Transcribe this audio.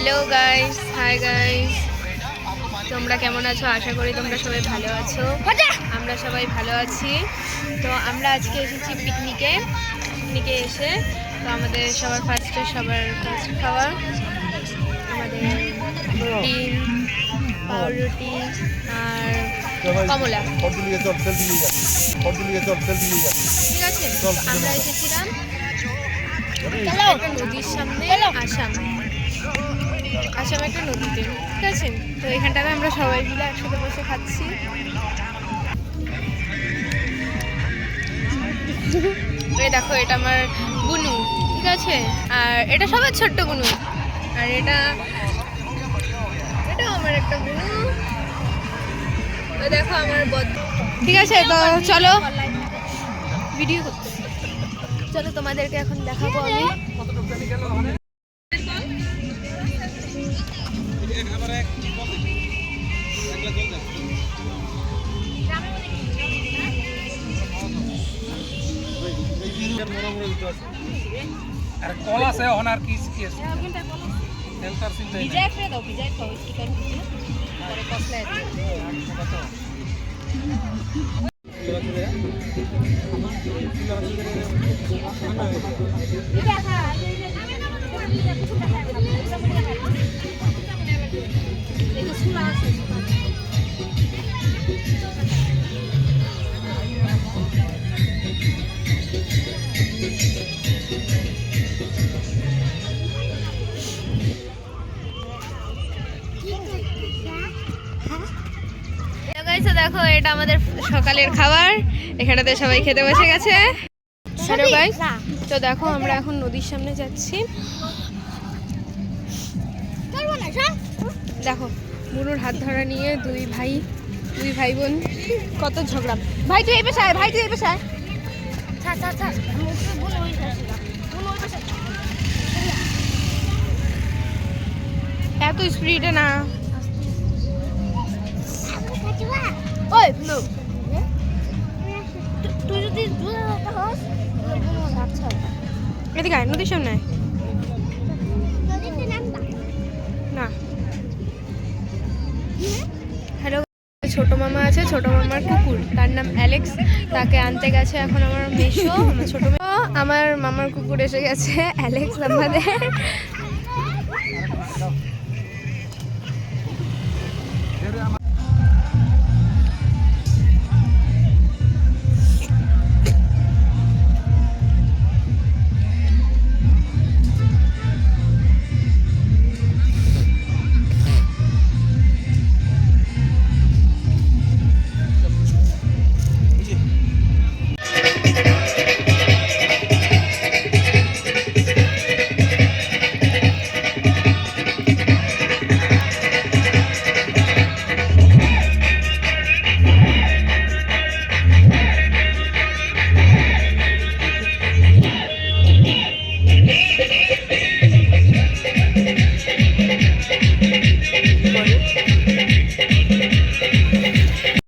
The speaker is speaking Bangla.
হ্যালো গাইস হাই গাইস তোমরা কেমন আছো? আশা করি তোমরা সবাই ভালো আছো। আমরা সবাই ভালো আছি। তো আমরা আজকে এসেছি পিকনিকে। পিকনিকে এসে তো আমাদের সবার ফার্স্টে সবার ফার্স্ট খাবার। আমাদের ডিম পাউরুটি আর কমলা। ঠিক আছে? আমরা এসেছিলাম নদীর সামনে আসাম। আসাম একটা নদীতে ঠিক আছে? তো এখানটাতে আমরা সবাই মিলে একসাথে বসে খাচ্ছি। এই দেখো, এটা আমার বুনু ঠিক আছে? আর এটা সবার ছোট্ট বুনু আর এটা এটা আমার একটা ওই দেখো, আমার বদ ঠিক আছে, তো চলো। ভিডিও করতে। চলো, তোমাদেরকে এখন দেখাবো আমি। আর কল আছে আর কি কি আছে চিন্তা নেই ভিজায় ফেলে দাও ভিজায় খাও চিকেন পরে কষলায় গাইছে দেখো এটা আমাদের সকালের খাবার। এখানেতে সবাই খেতে বসে গেছে। হ্যালো গাইস তো দেখো আমরা এখন নদীর সামনে যাচ্ছি। দেখো বুনুর হাত ধরা নিয়ে দুই ভাই দুই ভাই বোন কত ঝগড়া। ভাই তুই এই পেশা আয় ভাই তুই এই পেশা আয় এত স্পিডে না। ওই নো তুই যদি দূরে হস এদিকে নদীর সামনে ছোট মামা আছে, ছোট মামার কুকুর। তার নাম অ্যালেক্স। তাকে আনতে গেছে এখন আমার মেশো আমার ছোট আমার মামার কুকুর এসে গেছে, অ্যালেক্স আমাদের।